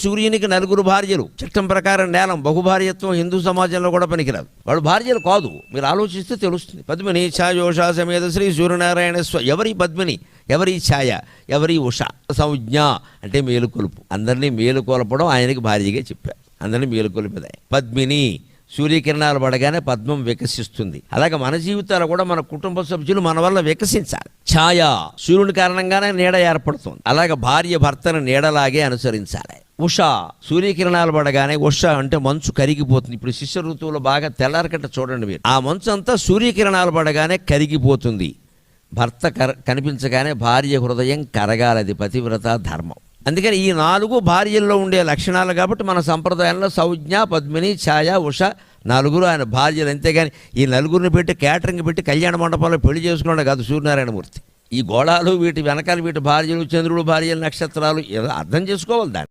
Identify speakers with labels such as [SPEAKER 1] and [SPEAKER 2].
[SPEAKER 1] సూర్యునికి నలుగురు భార్యలు. చట్టం ప్రకారం నేలం బహుభార్యత్వం హిందూ సమాజంలో కూడా పనికిరాదు. వాడు భార్యలు కాదు. మీరు ఆలోచిస్తే తెలుస్తుంది. పద్మిని ఛాయోషా సమేత శ్రీ సూర్యనారాయణ స్వ ఎవరి పద్మిని? ఎవరి ఛాయ? ఎవరి ఉష? సంజ్ఞ అంటే మేలుకొలుపు. అందరినీ మేలుకొలపడం ఆయనకి భార్యగా చెప్పారు అందరినీ మేలుకొలిపేదే పద్మిని సూర్యకిరణాలు పడగానే పద్మం వికసిస్తుంది. అలాగే మన జీవితాలు కూడా మన కుటుంబ సభ్యులు మన వల్ల వికసించాలి. ఛాయ సూర్యుని కారణంగానే నీడ ఏర్పడుతుంది. అలాగే భార్య భర్తను నీడలాగే అనుసరించాలి. ఉష సూర్యకిరణాలు పడగానే ఉష అంటే మంచు కరిగిపోతుంది. ఇప్పుడు శిష్య ఋతువులో బాగా తెల్లారకట్ట చూడండి మీరు. ఆ మంచు అంతా సూర్యకిరణాలు పడగానే కరిగిపోతుంది. భర్త కర కనిపించగానే భార్య హృదయం కరగాలది పతివ్రత ధర్మం. అందుకని ఈ నాలుగు భార్యల్లో ఉండే లక్షణాలు కాబట్టి మన సంప్రదాయంలో సౌజ్ఞ పద్మిని ఛాయ ఉష నలుగురు ఆయన భార్యలు. అంతేగాని ఈ నలుగురిని పెట్టి క్యాటరింగ్ పెట్టి కళ్యాణ మండపంలో పెళ్ళి చేసుకున్నాడు కాదు సూర్యనారాయణమూర్తి. ఈ గోళాలు వీటి వెనకాల వీటి భార్యలు చంద్రుడు భార్యలు నక్షత్రాలు అర్థం చేసుకోవాలి దాన్ని?